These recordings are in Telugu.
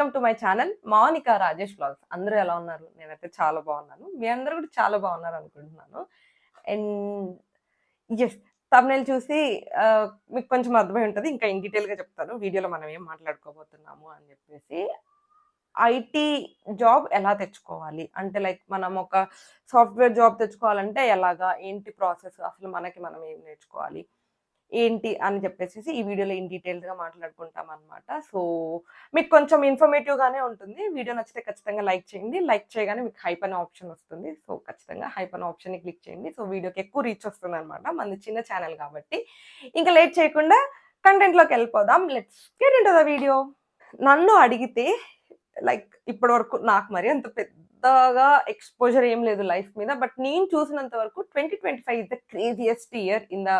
Welcome to my channel Mounika Rajesh blogs. అందరూ ఎలా ఉన్నారు? నేనైతే చాలా బాగున్నాను. మీ అందరూ కూడా చాలా బాగున్నారు అనుకుంటున్నాను. అండ్ ఎస్ తమిళ చూసి మీకు కొంచెం అర్థమై ఉంటుంది. ఇంకా ఇన్ డీటెయిల్గా చెప్తాను. వీడియోలో మనం ఏం మాట్లాడుకోబోతున్నాము అని చెప్పేసి ఐటీ జాబ్ ఎలా తెచ్చుకోవాలి? అంటే లైక్ మనం ఒక సాఫ్ట్వేర్ జాబ్ తెచ్చుకోవాలంటే ఎలాగా? ఏంటి ప్రాసెస్? అసలు మనకి మనం ఏం నేర్చుకోవాలి? ఏంటి అని చెప్పేసి ఈ వీడియోలో ఇన్ డీటెయిల్గా మాట్లాడుకుంటాం అనమాట సో మీకు కొంచెం ఇన్ఫర్మేటివ్గానే ఉంటుంది. వీడియో నచ్చితే ఖచ్చితంగా లైక్ చేయండి. లైక్ చేయగానే మీకు హైప్ అనే ఆప్షన్ వస్తుంది. సో ఖచ్చితంగా హైప్ అనే ఆప్షన్ని క్లిక్ చేయండి. సో వీడియోకి ఎక్కువ రీచ్ వస్తుంది అనమాట మంది చిన్న ఛానల్ కాబట్టి. ఇంకా లేట్ చేయకుండా కంటెంట్లోకి వెళ్ళిపోదాం. Let's get in the video. నన్ను అడిగితే లైక్ ఇప్పటి వరకు నాకు మరి అంత పెద్దగా ఎక్స్పోజర్ ఏం లేదు లైఫ్ మీద. బట్ నేను చూసినంత వరకు twenty twenty five is the craziest year in the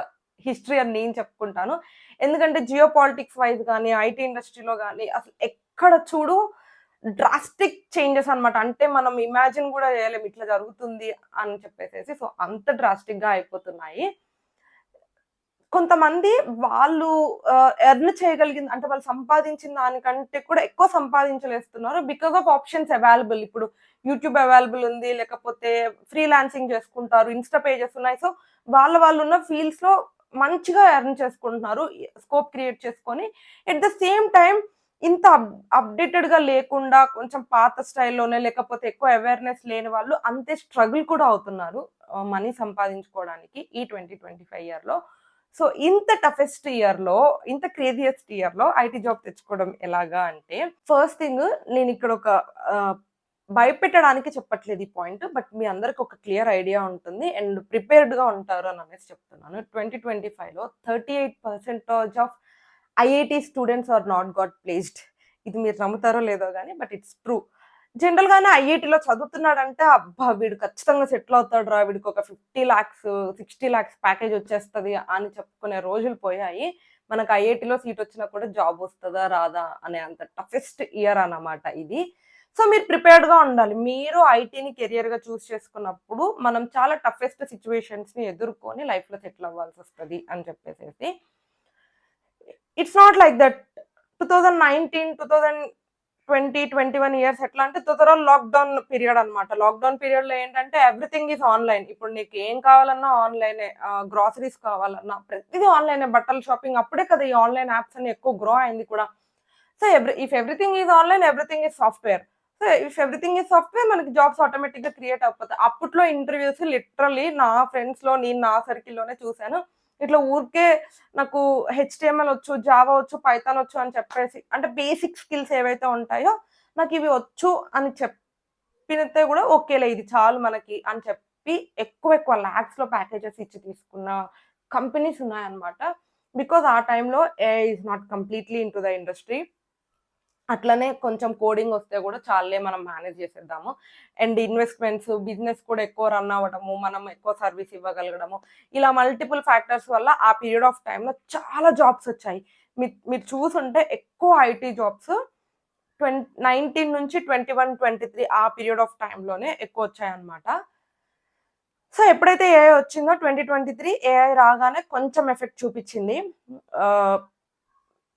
history అని నేను చెప్పుకుంటాను. ఎందుకంటే జియో పాలిటిక్స్ వైజ్ కానీ ఐటీ ఇండస్ట్రీలో కానీ అసలు ఎక్కడ చూడు డ్రాస్టిక్ చేంజెస్ అన్నమాట. అంటే మనం ఇమాజిన్ కూడా చేయలేము ఇట్లా జరుగుతుంది అని చెప్పేసి సో అంత డ్రాస్టిక్గా అయిపోతున్నాయి. కొంతమంది వాళ్ళు ఎర్న్ చేయగలిగింది అంటే వాళ్ళు సంపాదించిన దానికంటే కూడా ఎక్కువ సంపాదించలేస్తున్నారు బికాస్ ఆఫ్ ఆప్షన్స్ అవైలబుల్ ఇప్పుడు యూట్యూబ్ అవైలబుల్ ఉంది లేకపోతే ఫ్రీలాన్సింగ్ చేసుకుంటారు ఇన్స్టా పేజెస్ ఉన్నాయి. సో వాళ్ళ వాళ్ళు ఉన్న ఫీల్డ్స్లో మంచిగా ఎర్న్ చేసుకుంటున్నారు స్కోప్ క్రియేట్ చేసుకొని. ఎట్ ద సేమ్ టైం ఇంత అప్ అప్డేటెడ్గా లేకుండా కొంచెం పాత స్టైల్లోనే లేకపోతే ఎక్కువ అవేర్నెస్ లేని వాళ్ళు అంతే స్ట్రగుల్ కూడా అవుతున్నారు మనీ సంపాదించుకోవడానికి ఈ ట్వంటీ ట్వంటీ ఫైవ్ ఇయర్లో. సో ఇంత టఫెస్ట్ ఇయర్లో ఇంత క్రేజియస్ట్ ఇయర్లో ఐటీ జాబ్ తెచ్చుకోవడం ఎలాగా అంటే ఫస్ట్ థింగ్ నేను ఇక్కడ ఒక భయపెట్టడానికి చెప్పట్లేదు ఈ పాయింట్ బట్ మీ అందరికి ఒక క్లియర్ ఐడియా ఉంటుంది. అండ్ ప్రిపేర్డ్గా ఉంటారు అని అనేసి చెప్తున్నాను. ట్వంటీ ట్వంటీ ఫైవ్లో thirty eight percentage of IIT students are not got placed. ఇది మీరు నమ్ముతారో లేదో కానీ బట్ ఇట్స్ ట్రూ. జనరల్గానే ఐఐటిలో చదువుతున్నాడంటే అబ్బా వీడు ఖచ్చితంగా సెటిల్ అవుతాడు రా వీడికి ఒక fifty lakhs sixty lakhs package వచ్చేస్తుంది అని చెప్పుకునే రోజులు పోయాయి. మనకు ఐఐటిలో సీట్ వచ్చినా కూడా జాబ్ వస్తుందా రాదా అనే అంత టఫెస్ట్ ఇయర్ అన్నమాట ఇది. సో మీరు ప్రిపేర్డ్గా ఉండాలి. మీరు ఐటీని కెరియర్గా చూస్ చేసుకున్నప్పుడు మనం చాలా టఫెస్ట్ సిచ్యువేషన్స్ని ఎదుర్కొని లైఫ్లో సెటిల్ అవ్వాల్సి వస్తుంది అని చెప్పేసి it's not like that two thousand nineteen two thousand twenty twenty one years ఎట్లా అంటే టోటల్ లాక్డౌన్ పీరియడ్ అనమాట లాక్డౌన్ పీరియడ్లో ఏంటంటే ఎవ్రీథింగ్ ఈజ్ ఆన్లైన్. ఇప్పుడు నీకు ఏం కావాలన్నా ఆన్లైనే గ్రాసరీస్ కావాలన్నా ప్రతిదీ ఆన్లైనే. బట్టల షాపింగ్ అప్పుడే కదా ఈ ఆన్లైన్ యాప్స్ అని ఎక్కువ గ్రో అయింది కూడా. So every if everything is online everything is software. So if everything is software మనకి జాబ్స్ ఆటోమేటిక్గా క్రియేట్ అయిపోతాయి అప్పట్లో ఇంటర్వ్యూస్ లిటరలీ నా ఫ్రెండ్స్లో నేను నా సర్కిల్లోనే లోనే చూశాను. ఇట్లా ఊరికే నాకు హెచ్టిఎంఎల్ వచ్చు జావా వచ్చు పైథాన్ వచ్చు అని చెప్పేసి అంటే బేసిక్ స్కిల్స్ ఏవైతే ఉంటాయో నాకు ఇవి వచ్చు అని చెప్పినతే కూడా ఓకేలే ఇది చాలు మనకి అని చెప్పి ఎక్కువ ఎక్కువ ల్యాక్స్లో ప్యాకేజెస్ ఇచ్చి తీసుకున్న కంపెనీస్ ఉన్నాయన్నమాట. బికాజ్ ఆ టైంలో a is not completely in to the industry అట్లనే కొంచెం కోడింగ్ వస్తే కూడా చాలే మనం మేనేజ్ చేసేద్దాము. అండ్ ఇన్వెస్ట్మెంట్స్ బిజినెస్ కూడా ఎక్కువ రన్ అవ్వడము మనం ఎక్కువ సర్వీస్ ఇవ్వగలగడము. ఇలా మల్టిపుల్ ఫ్యాక్టర్స్ వల్ల ఆ పీరియడ్ ఆఫ్ టైంలో చాలా జాబ్స్ వచ్చాయి. మీ- మీరు చూసుంటే ఎక్కువ ఐటీ జాబ్స్ ట్వంటీ నైన్టీన్ నుంచి ట్వంటీ వన్ ట్వంటీ త్రీ ఆ పీరియడ్ ఆఫ్ టైంలోనే ఎక్కువ వచ్చాయన్నమాట. సో ఎప్పుడైతే ఏఐ వచ్చిందో ట్వంటీ ట్వంటీ త్రీ ఏఐ రాగానే కొంచెం ఎఫెక్ట్ చూపించింది.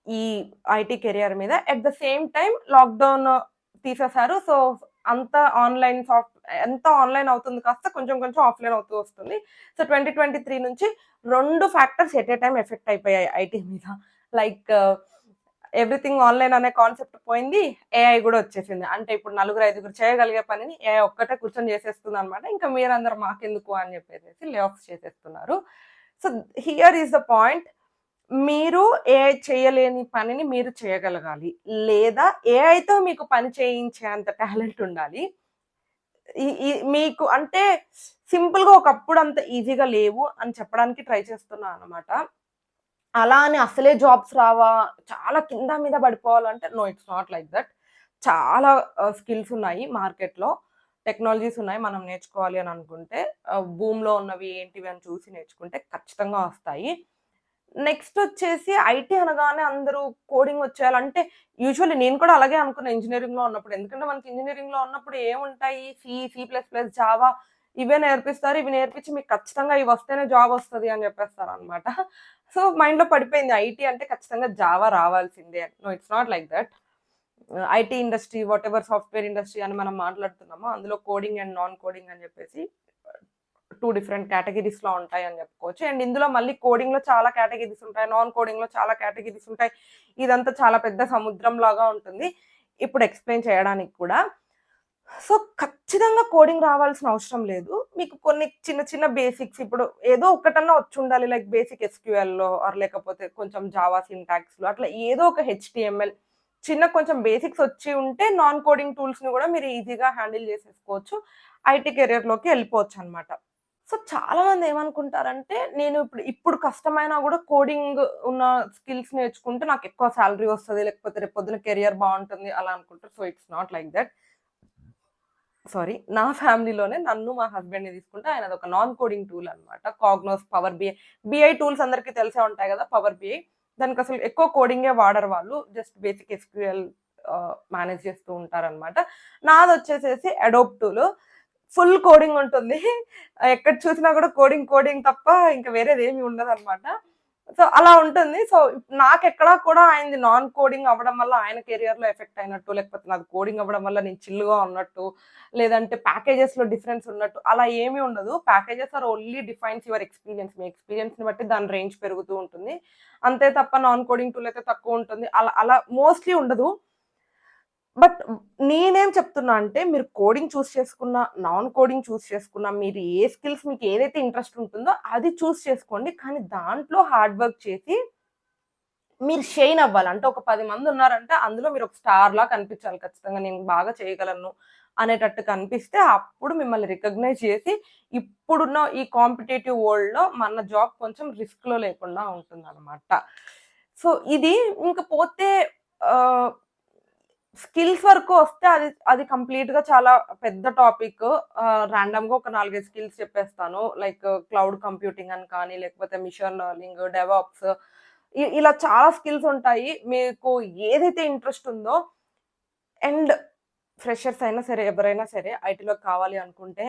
ఈ ఐటీ కెరియర్ మీద. At the same time lockdown తీసేశారు. సో అంత ఆన్లైన్ సాఫ్ట్ ఎంత ఆన్లైన్ అవుతుంది కాస్త కొంచెం కొంచెం ఆఫ్లైన్ అవుతూ వస్తుంది. సో ట్వంటీ ట్వంటీ త్రీ నుంచి రెండు factors at a time effect అయిపోయాయి ఐటీ మీద. లైక్ ఎవ్రీథింగ్ ఆన్లైన్ అనే కాన్సెప్ట్ పోయింది. ఏఐ కూడా వచ్చేసింది. అంటే ఇప్పుడు నలుగురు ఐదుగురు చేయగలిగే పనిని ఏఐ ఒక్కటే కూర్చొని చేసేస్తుంది అనమాట ఇంకా మీరందరూ మాకెందుకు అని చెప్పేసి లే ఆఫ్ చేసేస్తున్నారు. So here is the point మీరు ఏఐ చేయలేని పనిని మీరు చేయగలగాలి. లేదా ఏఐతో మీకు పని చేయించేంత టాలెంట్ ఉండాలి. ఈ- మీకు అంటే సింపుల్గా ఒకప్పుడు అంత ఈజీగా లేవు అని చెప్పడానికి ట్రై చేస్తున్నా అనమాట అలా అని అసలే జాబ్స్ రావా చాలా కింద మీద పడిపోవాలంటే no it's not like that. చాలా స్కిల్స్ ఉన్నాయి మార్కెట్లో. టెక్నాలజీస్ ఉన్నాయి మనం నేర్చుకోవాలి అని అనుకుంటే భూమిలో ఉన్నవి ఏంటివి అని చూసి నేర్చుకుంటే ఖచ్చితంగా వస్తాయి. నెక్స్ట్ వచ్చేసి ఐటీ అనగానే అందరూ కోడింగ్ వచ్చేయాలంటే యూజువల్లీ నేను కూడా అలాగే అనుకున్న ఇంజనీరింగ్లో ఉన్నప్పుడు. ఎందుకంటే మనకి ఇంజనీరింగ్లో ఉన్నప్పుడు ఏముంటాయి? C C plus plus Java ఇవే నేర్పిస్తారు. ఇవి నేర్పించి మీకు ఖచ్చితంగా ఇవి వస్తేనే జాబ్ వస్తుంది అని చెప్పేస్తారు అనమాట సో మైండ్లో పడిపోయింది. ఐటీ అంటే ఖచ్చితంగా జావా రావాల్సిందే. No it's not like that IT industry whatever software industry అని మనం మాట్లాడుతున్నామో అందులో కోడింగ్ అండ్ నాన్ కోడింగ్ అని చెప్పేసి టూ డిఫరెంట్ కేటగిరీస్లో ఉంటాయి అని చెప్పుకోవచ్చు. అండ్ ఇందులో మళ్ళీ కోడింగ్లో చాలా కేటగిరీస్ ఉంటాయి. నాన్ కోడింగ్లో చాలా కేటగిరీస్ ఉంటాయి. ఇదంతా చాలా పెద్ద సముద్రం లాగా ఉంటుంది. ఇప్పుడు ఎక్స్ప్లెయిన్ చేయడానికి కూడా. సో ఖచ్చితంగా కోడింగ్ రావాల్సిన అవసరం లేదు. మీకు కొన్ని చిన్న చిన్న బేసిక్స్ ఇప్పుడు ఏదో ఒకటన్నా వచ్చి ఉండాలి. లైక్ బేసిక్ ఎస్క్యూఎల్లో ఆర్ లేకపోతే కొంచెం జావా సింటాక్స్లో అట్లా ఏదో ఒక హెచ్టిఎంఎల్ చిన్న కొంచెం బేసిక్స్ వచ్చి ఉంటే నాన్ కోడింగ్ టూల్స్ని కూడా మీరు ఈజీగా హ్యాండిల్ చేసేసుకోవచ్చు. ఐటీ కెరియర్లోకి వెళ్ళిపోవచ్చు అనమాట సో చాలా మంది ఏమనుకుంటారంటే నేను ఇప్పుడు ఇప్పుడు కష్టమైనా కూడా కోడింగ్ ఉన్న స్కిల్స్ నేర్చుకుంటే నాకు ఎక్కువ శాలరీ వస్తుంది లేకపోతే రేపు పొద్దున కెరియర్ బాగుంటుంది అలా అనుకుంటారు. So it's not like that. Sorry నా ఫ్యామిలీలోనే నన్ను మా హస్బెండ్ని తీసుకుంటే ఆయన ఒక నాన్ కోడింగ్ టూల్ అనమాట Cognos power BI BI tools అందరికీ తెలిసే ఉంటాయి కదా పవర్ బిఐ దానికి అసలు ఎక్కువ కోడింగే వాడరు వాళ్ళు జస్ట్ బేసిక్ ఎస్క్యూఎల్ మేనేజ్ చేస్తూ ఉంటారనమాట నాది వచ్చేసేసి అడోప్ టూల్. ఫుల్ కోడింగ్ ఉంటుంది. ఎక్కడ చూసినా కూడా కోడింగ్ కోడింగ్ తప్ప ఇంకా వేరేది ఏమి ఉండదు అనమాట సో అలా ఉంటుంది. సో నాకు ఎక్కడా కూడా ఆయనది నాన్ కోడింగ్ అవ్వడం వల్ల ఆయన కెరియర్లో ఎఫెక్ట్ అయినట్టు లేకపోతే నాకు కోడింగ్ అవ్వడం వల్ల నేను చిల్లుగా ఉన్నట్టు లేదంటే ప్యాకేజెస్లో డిఫరెన్స్ ఉన్నట్టు అలా ఏమీ ఉండదు. Packages are only defines your experience. మీ ఎక్స్పీరియన్స్ని బట్టి దాని రేంజ్ పెరుగుతూ ఉంటుంది. అంతే తప్ప నాన్ కోడింగ్ టూల్ అయితే తక్కువ ఉంటుంది. అలా అలా మోస్ట్లీ ఉండదు. బట్ నేనేం చెప్తున్నా అంటే మీరు కోడింగ్ చూస్ చేసుకున్న నాన్ కోడింగ్ చూస్ చేసుకున్న మీరు ఏ స్కిల్స్ మీకు ఏదైతే ఇంట్రెస్ట్ ఉంటుందో అది చూస్ చేసుకోండి. కానీ దాంట్లో హార్డ్ వర్క్ చేసి మీరు షైన్ అవ్వాలి. అంటే ఒక పది మంది ఉన్నారంటే అందులో మీరు ఒక స్టార్ లా కనిపించాలి ఖచ్చితంగా. నేను బాగా చేయగలను అనేటట్టు కనిపిస్తే అప్పుడు మిమ్మల్ని రికగ్నైజ్ చేసి ఇప్పుడున్న ఈ కాంపిటేటివ్ వరల్డ్లో మన జాబ్ కొంచెం రిస్క్లో లేకుండా ఉంటుంది అనమాట సో ఇది ఇంకా పోతే స్కిల్స్ వరకు వస్తే అది అది కంప్లీట్గా చాలా పెద్ద టాపిక్. ర్యాండమ్గా ఒక నాలుగైదు స్కిల్స్ చెప్పేస్తాను. లైక్ క్లౌడ్ కంప్యూటింగ్ అని కానీ లేకపోతే మిషన్ లెర్నింగ్ డెవాప్స్ ఇలా చాలా స్కిల్స్ ఉంటాయి. మీకు ఏదైతే ఇంట్రెస్ట్ ఉందో అండ్ ఫ్రెషర్స్ అయినా సరే ఎవరైనా సరే ఐటీలో కావాలి అనుకుంటే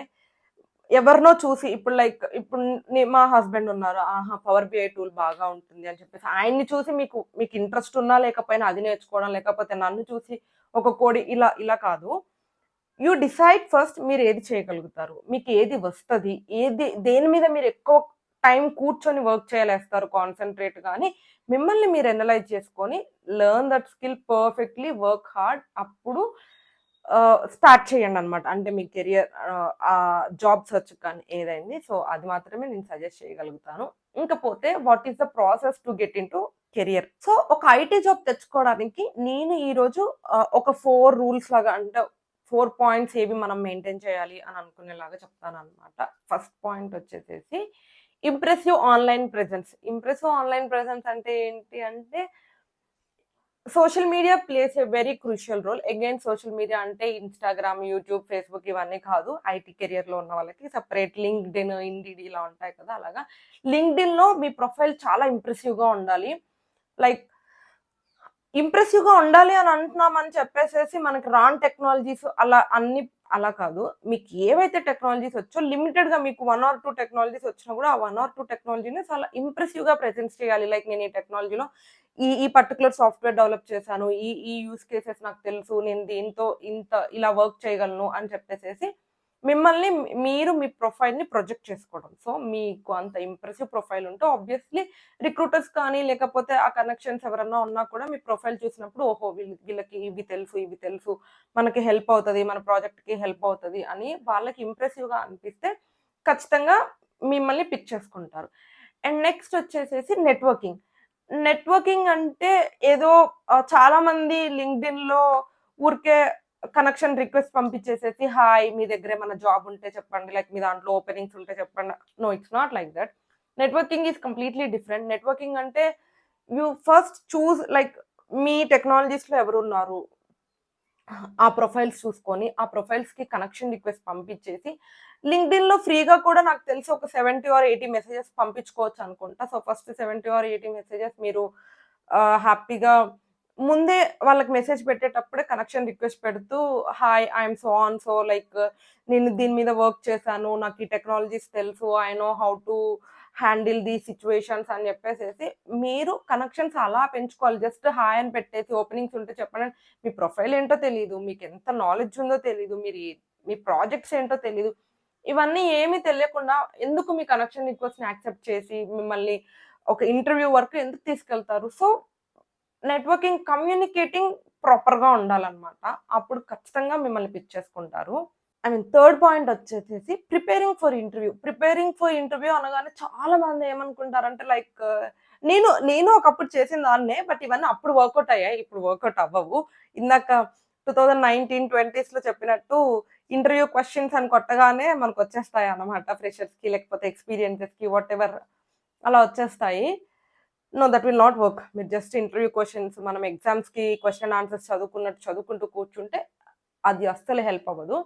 ఎవరినో చూసి ఇప్పుడు లైక్ ఇప్పుడు మా హస్బెండ్ ఉన్నారు. ఆహా పవర్ బిఐ టూల్ బాగా ఉంటుంది అని చెప్పేసి ఆయన్ని చూసి మీకు మీకు ఇంట్రెస్ట్ ఉన్నా లేకపోయినా అది నేర్చుకోవడం లేకపోతే నన్ను చూసి ఒక కోడి ఇలా ఇలా కాదు. యూ డిసైడ్ ఫస్ట్ మీరు ఏది చేయగలుగుతారు. మీకు ఏది వస్తుంది? ఏది దేని మీద మీరు ఎక్కువ టైం కూర్చొని వర్క్ చేయలేస్తారు కాన్సన్ట్రేట్ కానీ మిమ్మల్ని మీరు ఎనలైజ్ చేసుకొని learn that skill perfectly work hard అప్పుడు స్టార్ట్ చేయండి అనమాట అంటే మీ కెరియర్ జాబ్ సెర్చ్ కానీ ఏదైంది సో అది మాత్రమే నేను సజెస్ట్ చేయగలుగుతాను. ఇంకపోతే what is the process to get in to career so ఒక ఐటీ జాబ్ తెచ్చుకోవడానికి నేను ఈరోజు ఒక ఫోర్ రూల్స్ లాగా అంటే ఫోర్ పాయింట్స్ ఏవి మనం మెయింటైన్ చేయాలి అని అనుకునేలాగా చెప్తాను అనమాట ఫస్ట్ పాయింట్ వచ్చేసేసి impressive online presence impressive online presence అంటే ఏంటి అంటే social media plays a very crucial role. Again social media అంటే ఇన్స్టాగ్రామ్ యూట్యూబ్ ఫేస్బుక్ ఇవన్నీ కాదు. ఐటీ కెరియర్లో ఉన్న వాళ్ళకి సపరేట్ లింక్డ్ ఇన్ ఇండిడ్ ఇలా ఉంటాయి కదా అలాగా. లింక్డ్ఇన్లో మీ ప్రొఫైల్ చాలా ఇంప్రెసివ్గా ఉండాలి. లైక్ ఇంప్రెసివ్గా ఉండాలి అని అంటున్నామని చెప్పేసేసి మనకి రాన్ టెక్నాలజీస్ అలా అన్ని అలా కాదు. మీకు ఏవైతే టెక్నాలజీస్ వచ్చో లిమిటెడ్గా మీకు వన్ ఆర్ టూ టెక్నాలజీస్ వచ్చినా కూడా ఆ వన్ ఆర్ టూ టెక్నాలజీని చాలా ఇంప్రెసివ్గా ప్రజెంట్ ప్రెజెంట్ చేయాలి. లైక్ నేను ఈ టెక్నాలజీలో ఈ ఈ పర్టికులర్ సాఫ్ట్వేర్ డెవలప్ చేశాను. ఈ ఈ యూస్ కేసెస్ నాకు తెలుసు. నేను దీంతో ఇంత ఇలా వర్క్ చేయగలను అని చెప్పేసేసి మిమ్మల్ని మీరు మీ ప్రొఫైల్ని ప్రొజెక్ట్ చేసుకోవడం. సో మీకు అంత ఇంప్రెసివ్ ప్రొఫైల్ ఉంటే ఆబ్వియస్లీ రిక్రూటర్స్ కానీ లేకపోతే ఆ కనెక్షన్స్ ఎవరన్నా ఉన్నా కూడా మీ ప్రొఫైల్ చూసినప్పుడు ఓహో వీళ్ళకి ఇవి తెలుసు ఇవి తెలుసు మనకి హెల్ప్ అవుతుంది మన ప్రాజెక్ట్కి హెల్ప్ అవుతుంది అని వాళ్ళకి ఇంప్రెసివ్గా అనిపిస్తే ఖచ్చితంగా మిమ్మల్ని పిక్ చేసుకుంటారు. అండ్ నెక్స్ట్ వచ్చేసేసి నెట్వర్కింగ్ నెట్వర్కింగ్ అంటే ఏదో చాలామంది లింక్డ్ఇన్లో ఊరికే కనెక్షన్ రిక్వెస్ట్ పంపించేసేసి హాయ్ మీ దగ్గర ఏమైనా జాబ్ ఉంటే చెప్పండి. లైక్ మీ దాంట్లో ఓపెనింగ్స్ ఉంటే చెప్పండి. No it's not like that networking is completely different networking అంటే యూ ఫస్ట్ చూస్ లైక్ మీ టెక్నాలజీస్లో ఎవరు ఉన్నారు? ఆ ప్రొఫైల్స్ చూసుకొని ఆ ప్రొఫైల్స్కి కనెక్షన్ రిక్వెస్ట్ పంపించేసి లింక్డ్ఇన్లో ఫ్రీగా కూడా నాకు తెలిసి ఒక సెవెంటీ ఆర్ ఎయిటీ మెసేజెస్ పంపించుకోవచ్చు అనుకుంటా. So first seventy or eighty messages మీరు హ్యాపీగా ముందే వాళ్ళకి మెసేజ్ పెట్టేటప్పుడే కనెక్షన్ రిక్వెస్ట్ పెడుతూ hi I'm so on so like నేను దీని మీద వర్క్ చేశాను నాకు ఈ టెక్నాలజీస్ తెలుసు I know how to handle the situations అని చెప్పేసేసి మీరు కనెక్షన్స్ అలా పెంచుకోవాలి. జస్ట్ హాయ్ అని పెట్టేసి ఓపెనింగ్స్ ఉంటే చెప్పండి. మీ ప్రొఫైల్ ఏంటో తెలియదు మీకు ఎంత నాలెడ్జ్ ఉందో తెలియదు మీరు మీ ప్రాజెక్ట్స్ ఏంటో తెలియదు ఇవన్నీ ఏమీ తెలియకుండా ఎందుకు మీ కనెక్షన్ రిక్వెస్ట్ని యాక్సెప్ట్ చేసి మిమ్మల్ని ఒక ఇంటర్వ్యూ వరకు ఎందుకు తీసుకెళ్తారు? సో నెట్వర్కింగ్ కమ్యూనికేటింగ్ ప్రాపర్గా ఉండాలన్నమాట. అప్పుడు ఖచ్చితంగా మిమ్మల్ని పిక్ చేసుకుంటారు. ఐ మీన్ థర్డ్ పాయింట్ వచ్చేసేసి preparing for interview preparing for interview అనగానే చాలా మంది ఏమనుకుంటారంటే లైక్ నేను నేను ఒకప్పుడు చేసిన దాన్నే బట్ ఇవన్నీ అప్పుడు వర్కౌట్ అయ్యాయి ఇప్పుడు వర్కౌట్ అవ్వవు. ఇందాక టూ థౌజండ్ నైన్టీన్ ట్వంటీస్లో చెప్పినట్టు ఇంటర్వ్యూ క్వశ్చన్స్ అని కొట్టగానే మనకు వచ్చేస్తాయి అన్నమాట ఫ్రెషర్స్కి లేకపోతే ఎక్స్పీరియన్సెస్కి వాట్ ఎవర్ అలా వచ్చేస్తాయి. No that will not work మీరు జస్ట్ ఇంటర్వ్యూ క్వశ్చన్స్ మనం ఎగ్జామ్స్కి క్వశ్చన్ ఆన్సర్స్ చదువుకున్నట్టు చదువుకుంటూ కూర్చుంటే అది అస్సలు హెల్ప్ అవ్వదు.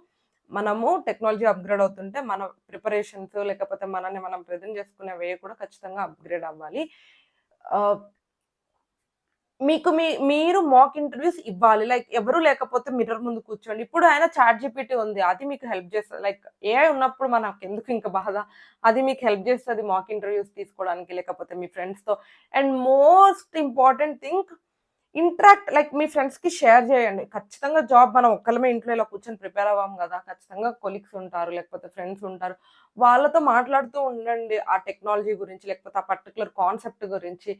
మనము టెక్నాలజీ అప్గ్రేడ్ అవుతుంటే మన ప్రిపరేషన్స్ లేకపోతే మనల్ని మనం ప్రజెంట్ చేసుకునే వే కూడా ఖచ్చితంగా అప్గ్రేడ్ అవ్వాలి. Uh, మీకు మీ మీరు మాక్ ఇంటర్వ్యూస్ ఇవ్వాలి. లైక్ ఎవరు లేకపోతే మిర్రర్ ముందు కూర్చోండి. ఇప్పుడు ఆయన చాట్ జీపీటీ ఉంది. అది మీకు హెల్ప్ చేస్తుంది లైక్ ఏ ఉన్నప్పుడు మనకు ఎందుకు ఇంకా బాధ? అది మీకు హెల్ప్ చేస్తుంది మాక్ ఇంటర్వ్యూస్ తీసుకోవడానికి లేకపోతే మీ ఫ్రెండ్స్తో and most important thing interact like మీ ఫ్రెండ్స్కి షేర్ చేయండి. ఖచ్చితంగా జాబ్ మనం ఒక్కలమే ఇంట్లో ఇలా కూర్చొని ప్రిపేర్ అవ్వం కదా. ఖచ్చితంగా కొలీగ్స్ ఉంటారు లేకపోతే ఫ్రెండ్స్ ఉంటారు. వాళ్ళతో మాట్లాడుతూ ఉండండి ఆ టెక్నాలజీ గురించి లేకపోతే ఆ పర్టికులర్ కాన్సెప్ట్ గురించి.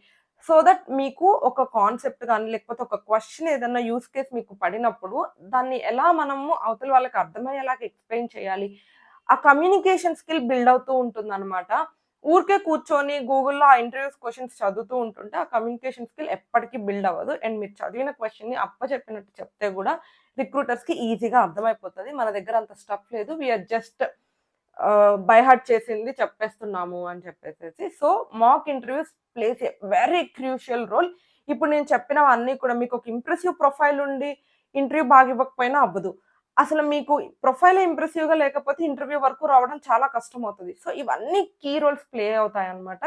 సో దట్ మీకు ఒక కాన్సెప్ట్ కానీ లేకపోతే ఒక క్వశ్చన్ ఏదైనా యూస్ కేస్ మీకు పడినప్పుడు దాన్ని ఎలా మనము అవతల వాళ్ళకి అర్థమయ్యేలాగా ఎక్స్ప్లెయిన్ చేయాలి. ఆ కమ్యూనికేషన్ స్కిల్ బిల్డ్ అవుతూ ఉంటుంది అనమాట ఊరికే కూర్చొని గూగుల్లో ఆ ఇంటర్వ్యూస్ క్వశ్చన్స్ చదువుతూ ఉంటుంటే ఆ కమ్యూనికేషన్ స్కిల్ ఎప్పటికీ బిల్డ్ అవ్వదు. అండ్ మీరు చదివిన క్వశ్చన్ని అప్ప చెప్పినట్టు చెప్తే కూడా రిక్రూటర్స్కి ఈజీగా అర్థమైపోతుంది. మన దగ్గర అంత స్టఫ్ లేదు. వీఆర్ జస్ట్ బై హార్ట్ చేసింది చెప్పేస్తున్నాము అని చెప్పేసి so mock interviews plays a very crucial role ఇప్పుడు నేను చెప్పినవన్నీ కూడా మీకు ఒక ఇంప్రెసివ్ ప్రొఫైల్ ఉండి ఇంటర్వ్యూ బాగా ఇవ్వకపోయినా అవ్వదు. అసలు మీకు ప్రొఫైల్ ఇంప్రెసివ్గా లేకపోతే ఇంటర్వ్యూ వరకు రావడం చాలా కష్టం అవుతుంది సో ఇవన్నీ కీ రోల్స్ ప్లే అవుతాయి అనమాట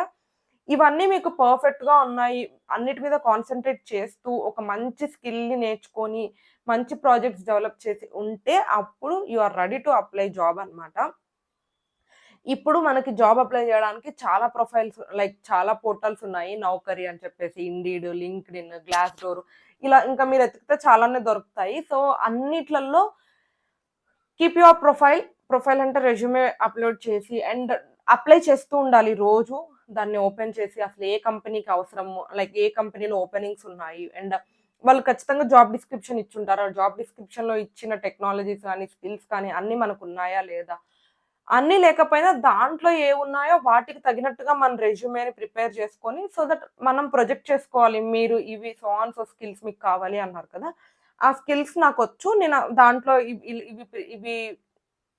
ఇవన్నీ మీకు పర్ఫెక్ట్గా ఉన్నాయి. అన్నిటి మీద కాన్సన్ట్రేట్ చేస్తూ ఒక మంచి స్కిల్ని నేర్చుకొని మంచి ప్రాజెక్ట్స్ డెవలప్ చేసి ఉంటే అప్పుడు you are ready to apply job అన్నమాట. ఇప్పుడు మనకి జాబ్ అప్లై చేయడానికి చాలా ప్రొఫైల్స్ లైక్ చాలా పోర్టల్స్ ఉన్నాయి. నౌకరీ అని చెప్పేసి Indeed LinkedIn Glassdoor ఇలా ఇంకా మీరు ఎతికితే చాలానే దొరుకుతాయి. సో అన్నిట్లలో కీప్ యువర్ ప్రొఫైల్ ప్రొఫైల్ అంటే రెజ్యూమే అప్లోడ్ చేసి అండ్ అప్లై చేస్తూ ఉండాలి రోజు. దాన్ని ఓపెన్ చేసి అసలు ఏ కంపెనీకి అవసరము లైక్ ఏ కంపెనీలో ఓపెనింగ్స్ ఉన్నాయి అండ్ వాళ్ళు ఖచ్చితంగా జాబ్ డిస్క్రిప్షన్ ఇచ్చుంటారు. ఆ జాబ్ డిస్క్రిప్షన్లో ఇచ్చిన టెక్నాలజీస్ కానీ స్కిల్స్ కానీ అన్నీ మనకు ఉన్నాయా లేదా? అన్నీ లేకపోయినా దాంట్లో ఏ ఉన్నాయో వాటికి తగినట్టుగా మన రెజ్యూమేని ప్రిపేర్ చేసుకొని సో దట్ మనం ప్రొజెక్ట్ చేసుకోవాలి. మీరు ఇవి సో ఆన్ సో స్కిల్స్ మీకు కావాలి అన్నారు కదా. ఆ స్కిల్స్ నాకు వచ్చు నేను దాంట్లో ఇవి ఇవి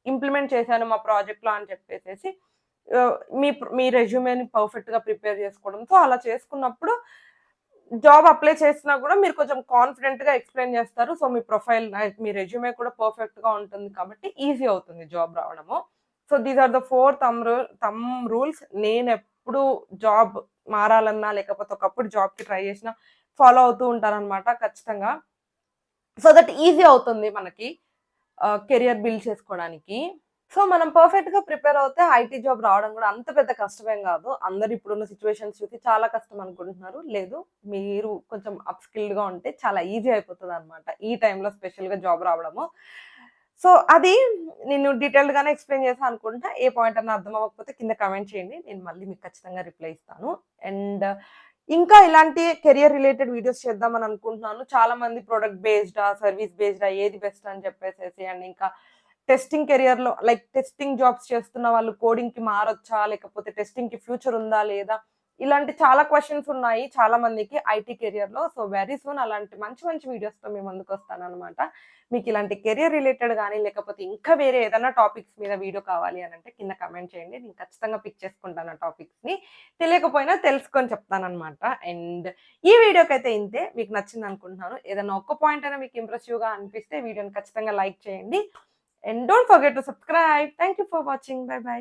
ఇంప్లిమెంట్ చేశాను మా ప్రాజెక్ట్లో అని చెప్పేసి మీ మీ రెజ్యూమేని పర్ఫెక్ట్గా ప్రిపేర్ చేసుకోవడంతో అలా చేసుకున్నప్పుడు జాబ్ అప్లై చేసినా కూడా మీరు కొంచెం కాన్ఫిడెంట్గా ఎక్స్ప్లెయిన్ చేస్తారు. సో మీ ప్రొఫైల్ మీ రెజ్యూమే కూడా పర్ఫెక్ట్గా ఉంటుంది కాబట్టి ఈజీ అవుతుంది జాబ్ రావడము. So these are the four thumb rule thumb rules. నేను ఎప్పుడు జాబ్ మారాలన్నా లేకపోతే ఒకప్పుడు జాబ్కి ట్రై చేసినా ఫాలో అవుతూ ఉంటారనమాట ఖచ్చితంగా. సో దట్ ఈజీ అవుతుంది మనకి కెరియర్ బిల్డ్ చేసుకోవడానికి. సో మనం పర్ఫెక్ట్గా ప్రిపేర్ అవుతే ఐటీ జాబ్ రావడం కూడా అంత పెద్ద కష్టమేం కాదు. అందరు ఇప్పుడున్న సిచ్యువేషన్స్ చూసి చాలా కష్టం అనుకుంటున్నారు. లేదు మీరు కొంచెం అప్స్కిల్డ్గా గా ఉంటే చాలా ఈజీ అయిపోతుంది అనమాట ఈ టైంలో స్పెషల్గా జాబ్ రావడము. సో అది నేను డీటెయిల్డ్ గానే ఎక్స్ప్లెయిన్ చేసాను అనుకుంటా ఏ పాయింట్ అన్న అర్థం అవ్వకపోతే కింద కమెంట్ చేయండి. నేను మళ్ళీ మీకు ఖచ్చితంగా రిప్లై ఇస్తాను. అండ్ ఇంకా ఇలాంటి కెరియర్ రిలేటెడ్ వీడియోస్ చేద్దామని అనుకుంటున్నాను. చాలా మంది ప్రోడక్ట్ బేస్డా సర్వీస్ బేస్డా ఏది బెస్ట్ అని చెప్పేసేసి అండ్ ఇంకా టెస్టింగ్ కెరియర్లో లైక్ టెస్టింగ్ జాబ్స్ చేస్తున్న వాళ్ళు కోడింగ్కి మారొచ్చా? లేకపోతే టెస్టింగ్కి ఫ్యూచర్ ఉందా లేదా? ఇలాంటి చాలా క్వశ్చన్స్ ఉన్నాయి చాలా మందికి ఐటీ కెరియర్లో సో వెరీ సూన్ అలాంటి మంచి మంచి వీడియోస్తో మేము ముందుకు వస్తాను అనమాట మీకు ఇలాంటి కెరియర్ రిలేటెడ్ కానీ లేకపోతే ఇంకా వేరే ఏదైనా టాపిక్స్ మీద వీడియో కావాలి అని అంటే కింద కమెంట్ చేయండి. నేను ఖచ్చితంగా పిక్ చేసుకుంటాను ఆ టాపిక్స్ని తెలియకపోయినా తెలుసుకొని చెప్తానమాట అండ్ ఈ వీడియోకి అయితే ఇంతే. మీకు నచ్చింది అనుకుంటున్నాను. ఏదైనా ఒక్క పాయింట్ అయినా మీకు ఇంప్రెసివ్గా అనిపిస్తే వీడియోని ఖచ్చితంగా లైక్ చేయండి. And don't forget to subscribe thank you for watching bye bye